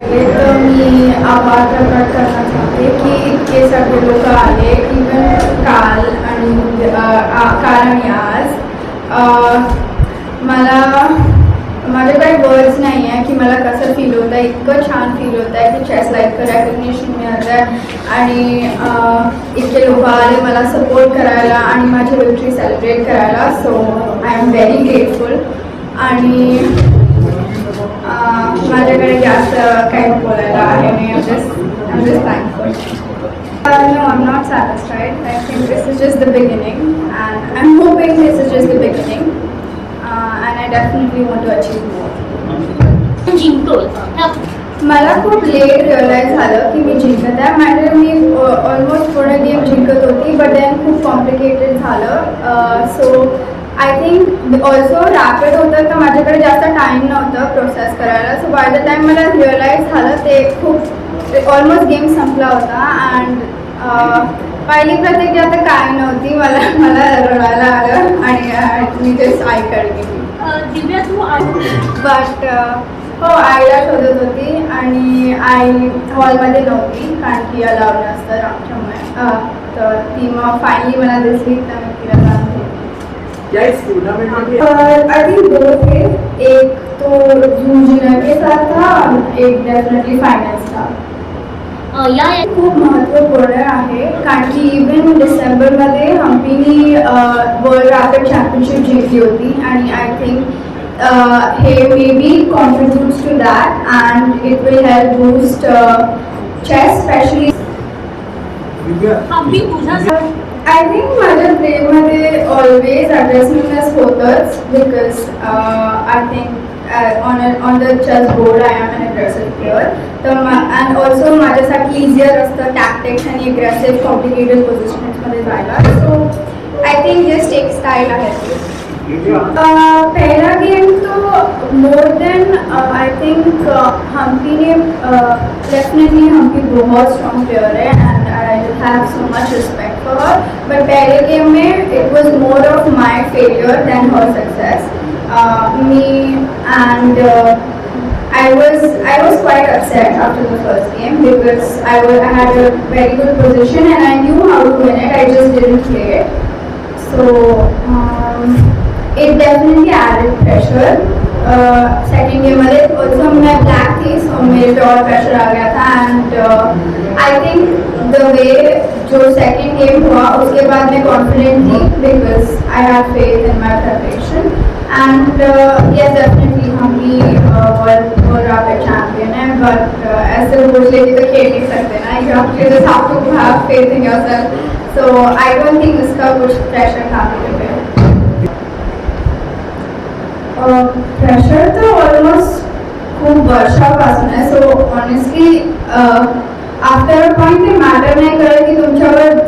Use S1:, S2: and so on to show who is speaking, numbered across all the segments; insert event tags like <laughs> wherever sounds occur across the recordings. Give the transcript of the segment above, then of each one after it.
S1: तर मी आभार प्रकट करना चाहते की इतके सगळे लोक आले इवन काल आणि अ, आ- काल आणि आज. मला मला काही वर्ड्स नाही आहे की मला कसं फील होतं आहे इतकं छान फील होतं आहे की चेसला इतकं रेकग्नेशन मिळत आहे. आणि इतके लोक आले मला सपोर्ट करायला आणि माझी विक्ट्री सेलिब्रेट करायला. So I am very grateful आणि जास्त काही बोलायला आहे नाही I'm just I'm just thankful. Uh, no, I'm not satisfied. I think this is just the beginning, and I'm hoping this is just the beginning, uh, and I definitely want to achieve more.
S2: जिंकतो ह्या
S1: मला खूप late realise झालं की मी जिंकत आहे म्हणजे मी ऑलमोस्ट थोडं गेम जिंकत होती बट देन खूप कॉम्प्लिकेटेड झालं so I think also rapid होतं तर माझ्याकडे जास्त टाईम नव्हतं प्रोसेस करायला. सो बाय द टाईम मला रिअलाईज झालं ते खूप ऑलमोस्ट गेम संपला होता. अँड पहिली प्रतिक्रिया तर काय नव्हती. मला मला रडायला आलं आणि uh, मी ते ऐकड गेली.
S2: अ, दिव्या तू
S1: बट हो आईला शोधत होती आणि आई हॉलमध्ये नव्हती कारण की अलाउड नसतं आमच्यामुळे. तर ती मग फायनली मला दिसली तर मी तिला
S3: क्या इस टूर्नामेंट में
S1: आई थिंक दो थे। एक तो जून जुलाई के साथ था और एक डेफिनेटली फाइनल्स था।
S2: या
S1: खूप महत्त्वपूर्ण आहे कारण की इवन डिसेंबरमध्ये हम्पीनी वर्ल्ड रॅपिड चॅम्पियनशिप जिंकली होती. आणि आय थिंक हे maybe contributes to that and it will help
S3: boost
S2: chess specially
S1: I think माझ्या प्लेमध्ये ऑलवेज अग्रेसिव्हनेस होतंच because I think on on the chess board I am an aggressive player तर and also माझ्यासाठी easier असतं tactics आणि aggressive complicated पोझिशन्समध्ये जायला so I think just एक style आहे ती.
S3: दिव्या
S1: Uh, पहला गेम तो more than I think Humpi ने डेफिनेटली हम्पी बहुत स्ट्रॉन्ग प्लेयर है end I have so much respect for her but पहले गेम में it was more of my failure than her success me and I was I was quite upset after the first game because I was I had a very good position and I knew how to win it. I just didn't play it. So um, it definitely added pressure. Uh, second game वाले also मैं black थी so मेरे पे और pressure आ गया था and uh, I think the way जो second game हुआ, उसके बाद मैं कॉन्फिडेंट थी because I have faith in my preparation and yes definitely हम भी वर्ल्ड वर्ल्ड रैपिड चैम्पियन हैं बट ऐसे रोज लेके तो खेल नहीं सकते ना. You have to have to have faith in yourself so I don't think उसका कुछ प्रेशर था मेरे पे. प्रेशर तो ऑलमोस्ट खूब वर्षा पास में so honestly after a point ते मॅटर नाही करत की तुमच्यावर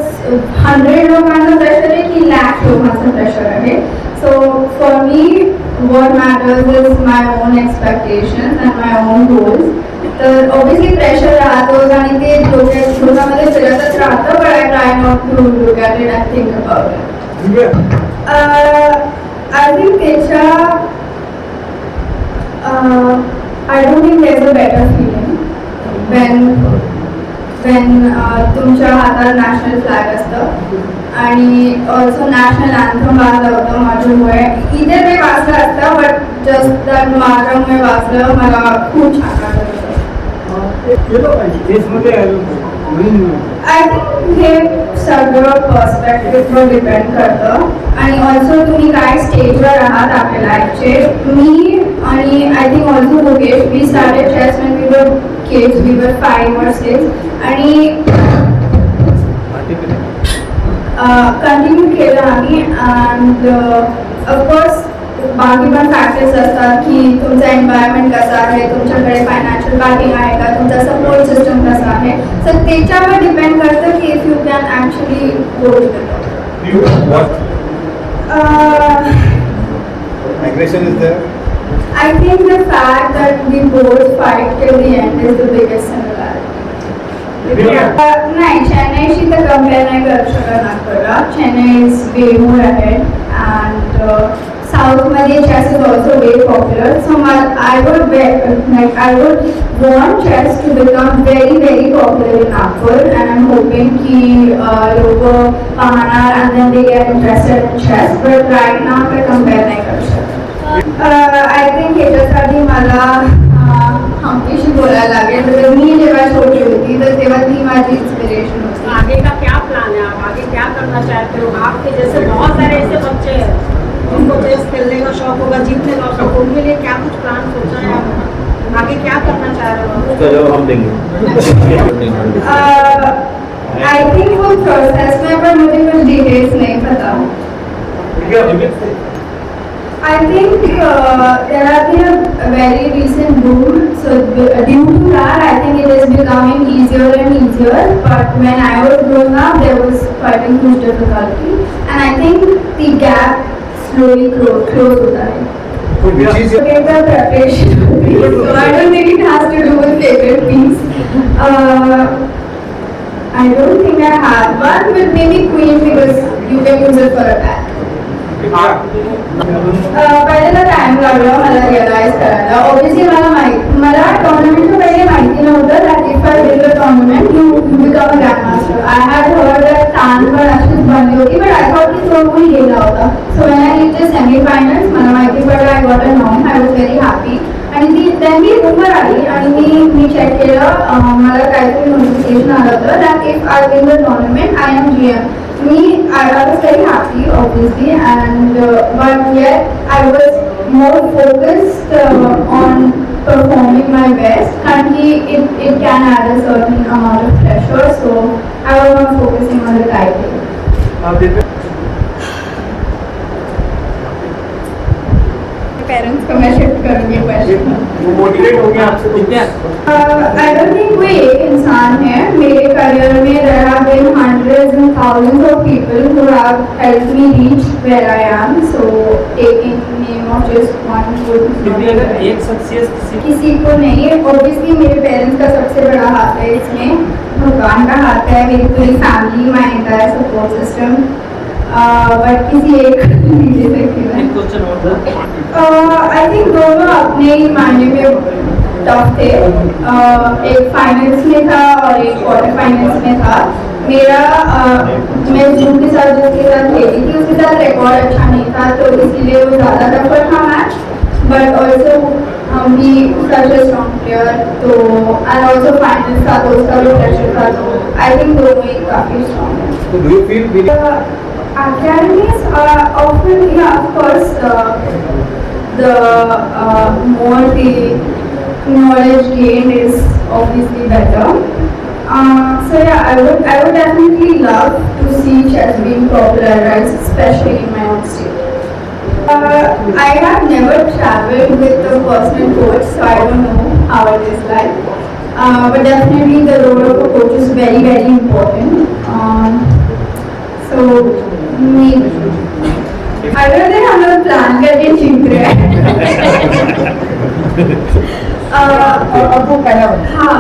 S1: हंड्रेड लोकांचं प्रेशर आहे की लॅक लोकांचं प्रेशर आहे. So for me what matters is my own expectation and my own goals तर ऑब्विसली प्रेशर राहतोच आणि ते डोक्या डोक्यामध्ये फिरतच राहतं but I try not to look at it and think
S3: about
S1: I think त्याच्या I don't think there is a better feeling when when तुमच्या हातात नॅशनल फ्लॅग असतं. आणि ऑल्सो नॅशनल अँथम वाजलं होतं माझ्यामुळे इथे ते वाचलं असतं बट जस्ट दॅट माझ्यामुळे वाचलं मला खूप छान वाटत होतं. आय थिंक हे सगळं पर्स्पेक्टिव्हवर डिपेंड करतं. आणि ऑल्सो तुम्ही काय स्टेजवर आहात आपल्या लाईफचे मी आणि I think also Mukesh we started chess when we were kids we were five or six आणि uh, कंटिन्यू केलं आम्ही. अँड ऑफकोर्स uh, बाकी पण फॅक्टर्स असतात की तुमचा एन्व्हायरमेंट कसा आहे तुमच्याकडे फायनान्शियल बॅकिंग आहे का तुमचा सपोर्ट सिस्टम कसा आहे. सर त्याच्यावर डिपेंड करतं की if you can actually go
S3: what aggression is there
S1: I think the fact that we both fight till the end is the biggest similarity नाही चेन्नईशी तर कम्पेअर नाही करू शकत नागपूरला Chennai is way more ahead and South मध्ये chess is also very popular. So my, I would be- like I would want chess to become very very popular in Nagpur and I'm hoping कि uh, लोग पाहणार and then they get interested in chess. But right now ते compare नाही करू शकत. Uh, I think ह्याच्यासाठी मला uh, हम्पीशी बोलायला लागेल तर मी जेव्हा छोटी होती तर तेव्हा ती माझी इन्स्पिरेशन होती.
S4: आगे का क्या प्लान है आप आगे क्या करना चाहते हो आपके जैसे बहुत सारे ऐसे बच्चे हैं उनको चेस खेलने का शौक होगा जीतने का शौक उनके लिए क्या कुछ प्लान सोचा है आपने करना चाह रहे हो
S5: उसका जवाब हम देंगे
S1: आई थिंक वो प्रोसेस में पर मुझे कुछ डिटेल्स नहीं पता I think uh, there have been a very recent boom. So uh, due to that, I think it is becoming easier and easier. But when I was growing up, there was quite a huge difficulty, and I think the gap slowly close close होता है.
S3: Which is your
S1: preparation. so I don't think it has to do with favorite piece. Uh, I don't think I have one, but maybe queen because you can use it for attack. Uh, पहिल्यांदा time लागला मला realise करायला. OBC मला माहीत मला tournament पहिले माहिती नव्हतं that if I win the tournament you become a grand master I had heard that तान पण अशीच बनली होती बट आय थॉट की तो कोणी गेला होता. So when I reach semi finals मला माहिती पडलं आय गॉट अ नॉम आय वॉज व्हेरी हॅपी आणि ती त्यांनी उमर आली आणि मी मी चेक केलं मला काहीतरी नोटिफिकेशन आलं होतं that if I win the tournament I am G M me I, was very happy obviously and uh, but yet I was more focused uh, on performing my best and it, it can add a certain amount of pressure so I was not focusing on the title. करूँगी question
S3: वो motivate आपसे तो।
S1: आई don't think कोई एक इंसान है मेरे career में there have been hundreds and thousands of people who have helped me reach where I am so taking name of just one
S6: क्योंकि एक सक्सेस किसी
S1: किसी को नहीं है। ऑब्वियसली मेरे पेरेंट्स का सबसे बड़ा हाथ है इसमें। भगवान का हाथ है। मेरी पूरी family my entire support system but किसी एक <laughs> नहीं सकती मैं
S6: एक क्वेश्चन और था।
S1: आई थिंक दोनों अपने ही मायने में टफ थे। एक फाइनल्स में था और एक क्वार्टर फाइनल्स में था। मेरा मैं जून के साथ जिसके साथ खेली थी उसके साथ रिकॉर्ड अच्छा नहीं था तो इसीलिए वो ज़्यादा टफर था मैच बट ऑल्सो हम भी सच स्ट्रॉन्ग प्लेयर तो एंड ऑल्सो फाइनल्स था तो उसका भी प्रेशर था तो आई थिंक दोनों ही काफ़ी स्ट्रॉन्ग है। Uh, are often, yeah, of course, uh, the uh, more the knowledge gained is obviously better. Uh, so yeah, I would I would definitely love to see chess being popularized, especially in my own state. Uh, I have never traveled with a personal coach, so I don't know how it is like. Uh, but definitely the role of a coach is very very important. Um, so maybe. अगर दिन हम लोग plan करके जीत रहे हैं। <laughs>
S3: अब वो पहला
S1: हाँ।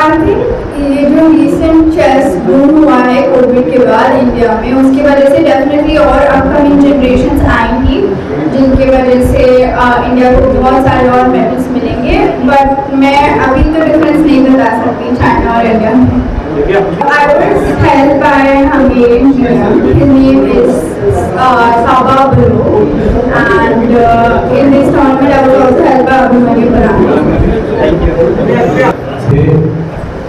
S1: आई थिंक ये जो रिसेंट चेस बूम हुआ है कोविड के बाद इंडिया में उसकी वजह से डेफिनेटली और अपकमिंग जनरेशन आएँगी जिनकी वजह से इंडिया को बहुत सारे और मेडल्स मिलेंगे। बट मैं अभी तो डिफरेंस नहीं बता सकती चाइना और इंडिया में name. Hungarian His name is uh, Saba Bulu. And uh, in this tournament, I was also helped by Abhimanyu Parani.
S5: हे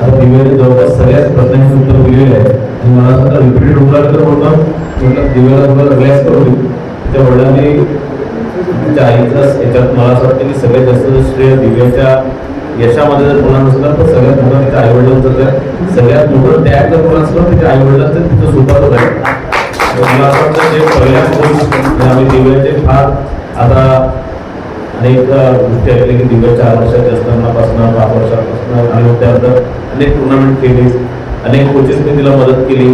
S5: आता जवळपास सगळ्याच प्रश्नांची उत्तर दिलेले आहे मला असं आता रिपीटेड उभार तर होतं म्हटलं दिव्याला तुम्हाला रिलॅक्स करून त्या वडिलांनी तिच्या आईचं याच्यात मला असं वाटतं की सगळ्यात जास्त श्रेय दिव्याच्या यशामध्ये जर कोणा नसलं तर सगळ्यात मोठं तिच्या आई वडिलांचं सगळ्यात मोठं त्याग जर कोणा असलं तिच्या आई वडिलांचं स्वतःच आहे तर मला असं वाटतं ते पहिल्या म्हणजे आम्ही दिव्याचे फार आता अनेक गोष्टी ऐकल्या की दिव्या चार वर्षाचे असतानापासून पाच वर्षापासून आणि त्यानंतर अनेक टुर्नामेंट केली. अनेक कोचेसने तिला मदत केली.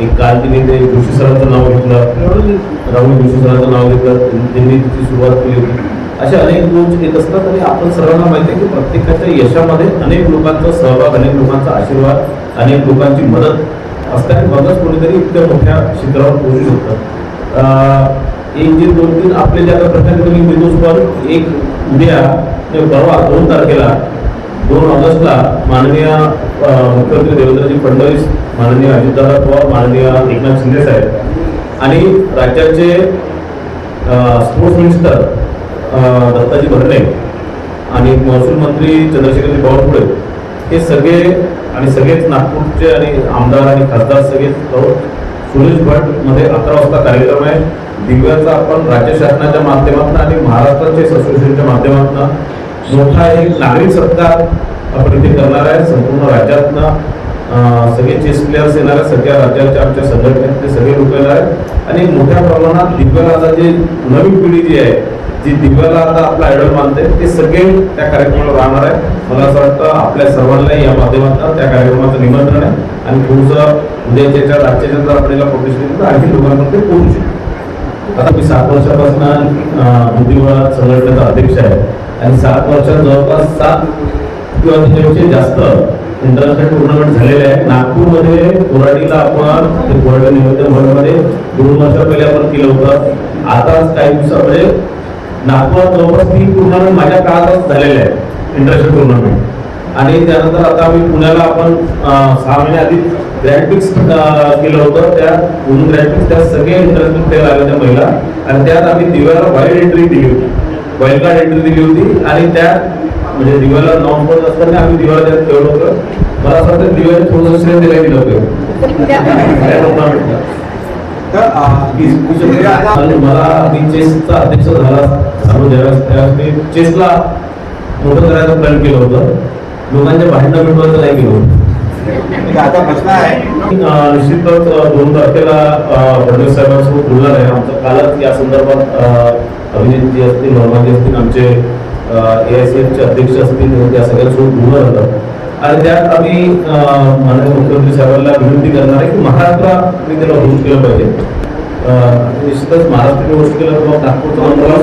S5: एक काल तिने ते जोशी सरांचं नाव घेतलं. राहुल जोशी सरांचं नाव घेतलं. त्यांनी तिची सुरुवात केली होती. असे अनेक लोक येत असतात आणि आपण सर्वांना माहिती आहे की प्रत्येकाच्या यशामध्ये अनेक लोकांचा सहभाग अनेक लोकांचा आशीर्वाद अनेक लोकांची मदत असताना बघच कोणीतरी इतक्या मोठ्या शिखरावर पोहोचू शकतात एक जे दोन तीन आपले ज्या आता तुम्ही विद्युत पण एक उद्या म्हणजे परवा दोन तारखेला दोन ऑगस्टला माननीय मुख्यमंत्री देवेंद्रजी फडणवीस माननीय अजितदादा पवार माननीय एकनाथ शिंदे साहेब आणि राज्याचे स्पोर्ट्स मिनिस्टर दत्ताजी भरणे आणि महसूल मंत्री चंद्रशेखरजी बावनकुळे हे सगळे आणि सगळेच नागपूरचे आणि आमदार आणि खासदार सगळेच सुरेश भटमध्ये अकरा वाजता कार्यक्रम आहे. दिव्याचा आपण राज्य शासनाच्या माध्यमातून आणि महाराष्ट्र चेस असोसिएशनच्या माध्यमातून मोठा एक नागरिक सत्कार आपण इथे करणार आहे. संपूर्ण राज्यातनं सगळे चेस प्लेयर्स येणार आहेत. सगळ्या राज्याच्या आमच्या संघटनेतले सगळे लोक येणार आहेत. आणि मोठ्या प्रमाणात दिव्याला आता जी नवीन पिढी जी आहे जी दिव्याला आता आपला आयडल मानते ते सगळे त्या कार्यक्रमाला राहणार आहे मला असं वाटतं आपल्या सर्वांना या माध्यमातून त्या कार्यक्रमाचं निमंत्रण आहे. आणि पुढचं उद्याच्या राज्याच्या जर आपल्याला प्रोटेस्ट तर आणखी लोकांना ते पोहोचू शकतो. आता मी सात वर्षापासून बुद्धिबळ संघटनेचा अध्यक्ष आहे. आणि सात वर्षात जवळपास सात किंवा त्याच्यापेक्षा जास्त इंटरनॅशनल टुर्नामेंट झालेले आहे. नागपूरमध्ये कोराडीला आपण ते कोराडी नियोजन भवनमध्ये दोन वर्ष पहिले आपण केलं होतं. आताच काही दिवसामध्ये नागपुरात जवळपास तीन टुर्नामेंट माझ्या काळातच झालेले आहे इंटरनॅशनल टुर्नामेंट. आणि त्यानंतर आता आम्ही पुण्याला आपण सहा महिने आधी ग्रँड पिक्स केलं होतं. त्या दोन ग्रँड पिक्स त्या सगळे इंटरनॅशनल प्लेअर आले त्या महिला. आणि त्यात आम्ही दिव्याला वाईल्ड एंट्री दिली होती. वाईल्ड कार्ड एंट्री दिली होती. आणि त्या म्हणजे दिव्याला नॉन पडत असताना आम्ही दिव्याला त्यात ठेवलं होतं. मला असं वाटतं दिव्याने थोडंसं श्रेय दिलं गेलं होतं मला मी चेसचा अध्यक्ष झाला ज्यावेळेस त्यावेळेस मी चेसला मोठं करायचं प्लॅन केलं होतं. लोकांच्या भांडणं मिटवायचं नाही केलं होतं.
S3: आता प्रश्न आहे.
S5: अं, निश्चितच दोन तारखेला फडणवीस साहेबांसोबत बोलणार आहे. आमचं कालच या संदर्भात अभिजितजी असतील नॉर्माजी असतील आमचे ए आय सी एफचे अध्यक्ष असतील त्या सगळ्यांसोबत बोलणार होतं आणि त्यात आम्ही माननीय मुख्यमंत्री साहेबांना विनंती करणार आहे की महाराष्ट्राने त्याला होऊ केलं पाहिजे. निश्चितच महाराष्ट्राने होस्ट केलं तर मग नागपूरचा अंदाज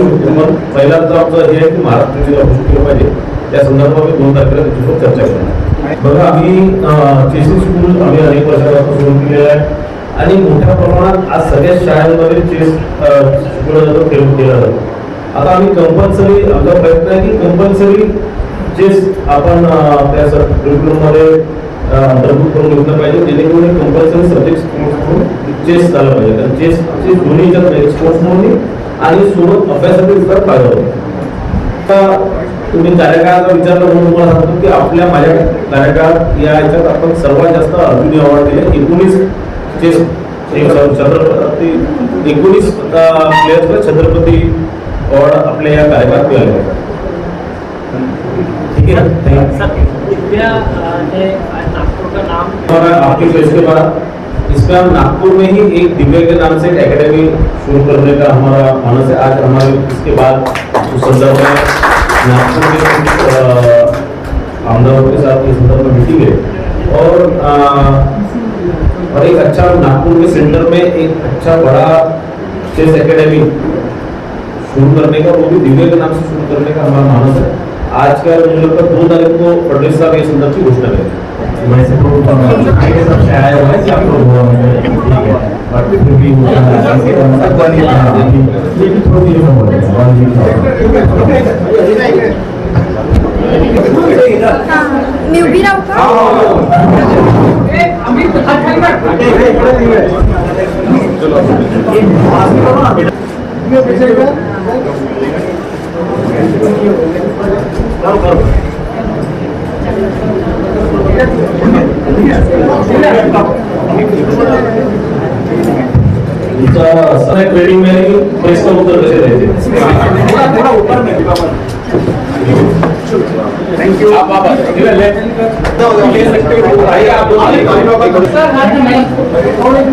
S5: पहिल्यांदा आमचं हे आहे की महाराष्ट्राने होस्ट केलं पाहिजे. त्या संदर्भात मी दोन तारखेला त्याच्यासोबत चर्चा करणार बघा आम्ही चेसिंग स्कूल आम्ही अनेक वर्षापासून सुरू केलेलं आहे. आणि मोठ्या प्रमाणात आज सगळ्या शाळांमध्ये चेस शिकवलं जातं खेळ केला जातो. आता आम्ही कंपल्सरी आमचा प्रयत्न आहे की कंपल्सरी चेस आपण त्या मध्ये अंतर्भूत करून घेतलं पाहिजे जेणेकरून कंपल्सरी सब्जेक्ट म्हणून चेस झालं पाहिजे. कारण चेस चे दोन्ही याच्यात स्पोर्ट्स म्हणून आणि सोबत अभ्यासाचा सुद्धा फायदा होतो आता तुम्ही कार्यकाळाचा विचारलं म्हणून तुम्हाला सांगतो की आपल्या माझ्या कार्यकाळात या याच्यात आपण सर्वात जास्त अर्जुनी अवॉर्ड दिले एकोणीस चेस छत्रपती एकोणीस प्लेयर्सला छत्रपती अवॉर्ड आपल्या या कार्यकाळात मिळाले ठीक
S6: अ, नागपुर का नाम?
S5: हमारा आपकी फेस के बाद इसमें हम नागपुर में ही एक दिव्य के नाम से एक एकेडमी शुरू करने का हमारा मानस है। आज हमारे इसके बाद उस संदर्भ में नागपुर के आमदारों के साथ इस संदर्भ में मीटिंग है। और अ, और एक अच्छा नागपुर के सेंटर में एक अच्छा बड़ा चेस एकेडमी शुरू करने का वो भी दिव्य के नाम से शुरू करने का हमारा मानस है। आज का मुझे लगता है दो तारीख को फडणवीस साहब ये संदर्भ की घोषणा करेंगे।
S7: वैसे तो आगे सबसे आया हुआ है कि आप हुआ ठीक है बट फिर भी वो लेकिन थोड़ी देर में हो जाएगा वन वीक
S1: मी उभी राहू का?
S5: ट्रेडिंग में प्रेस का उत्तर कैसे देते
S3: थोड़ा ऊपर में थैंक यू आप आप ले सकते हो भाई आप दोनों
S6: सर हाँ मैं थोड़े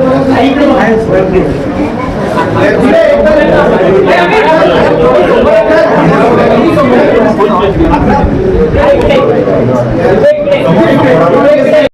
S6: थोड़े Thank you.